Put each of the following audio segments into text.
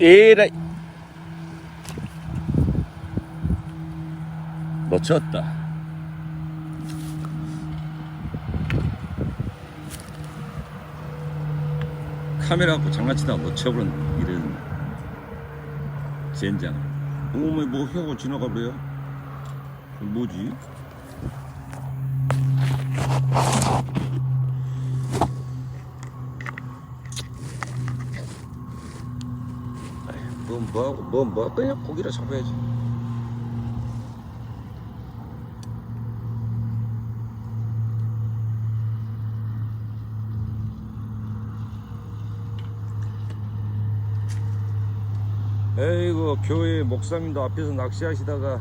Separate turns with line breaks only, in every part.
에라이. 놓쳤다. 카메라 갖고 장난치다가 놓쳐버린 이런 젠장. 어머 뭐 혀가 지나가 버려요? 뭐지 뭐 뭐하고 뭐뭐 그냥 고기를 잡아야지. 에이구 교회 목사님도 앞에서 낚시하시다가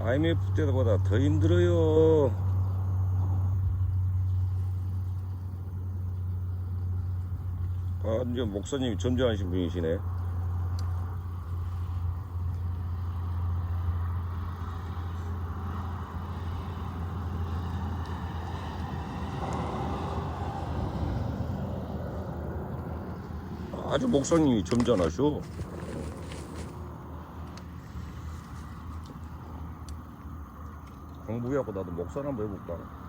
IMF 때보다 더 힘들어요 아 이제 목사님이 전전하신 분이시네 아주 목사님이 점잖하셔. 공부하고 나도 목사나 한번 해볼까.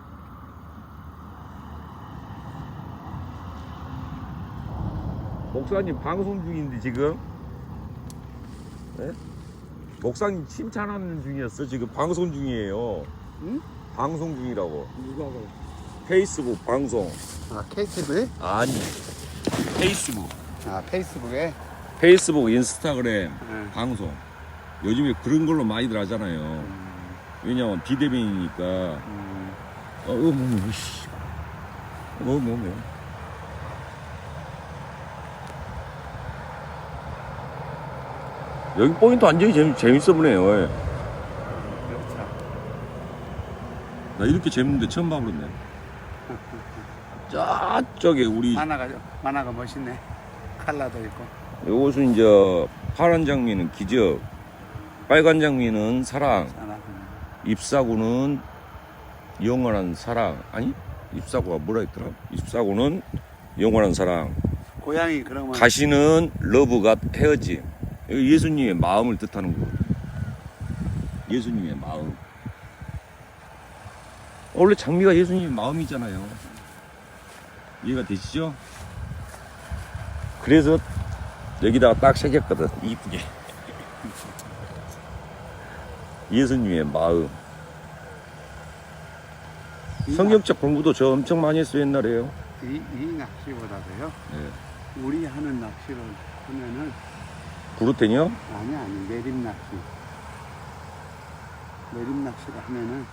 목사님 방송 중인데 지금? 네? 목사님 칭찬하는 중이었어. 지금 방송 중이에요.
응?
방송 중이라고.
누가 그래?
페이스북 방송.
아 케이티브에?
아니. 페이스북.
아 페이스북에?
페이스북, 인스타그램
응.
방송. 요즘에 그런 걸로 많이들 하잖아요.
음,
왜냐면 비대면이니까.
음,
어, 어, 뭐, 뭐, 씨. 뭐, 뭐, 뭐. 여기 포인트 완전히 재밌, 재밌어 보네요. 예. 나 이렇게 재밌는데 처음 봐버렸네. 저쪽에 우리,
만화가 만화가 멋있네. 칼라도 있고.
요것은 이제 파란 장미는 기적, 빨간 장미는 사랑,
하나.
잎사구는 영원한 사랑. 아니? 잎사구가 뭐라 했더라? 잎사구는 영원한 사랑.
고양이 그러면
가시는 러브가 헤어짐. 예수님의 마음을 뜻하는 거거든. 예수님의 마음. 원래 장미가 예수님의 마음이잖아요. 이해가 되시죠? 그래서 여기다가 딱 새겼거든. 이쁘게. 예수님의 마음.
이
성경책 공부도 저 엄청 많이 했어요, 옛날에요.
낚- 이, 이 낚시보다도요.
네.
우리 하는 낚시를 하면은
부르테니요?
아니 아니 내림 낚시. 내림 낚시를 하면은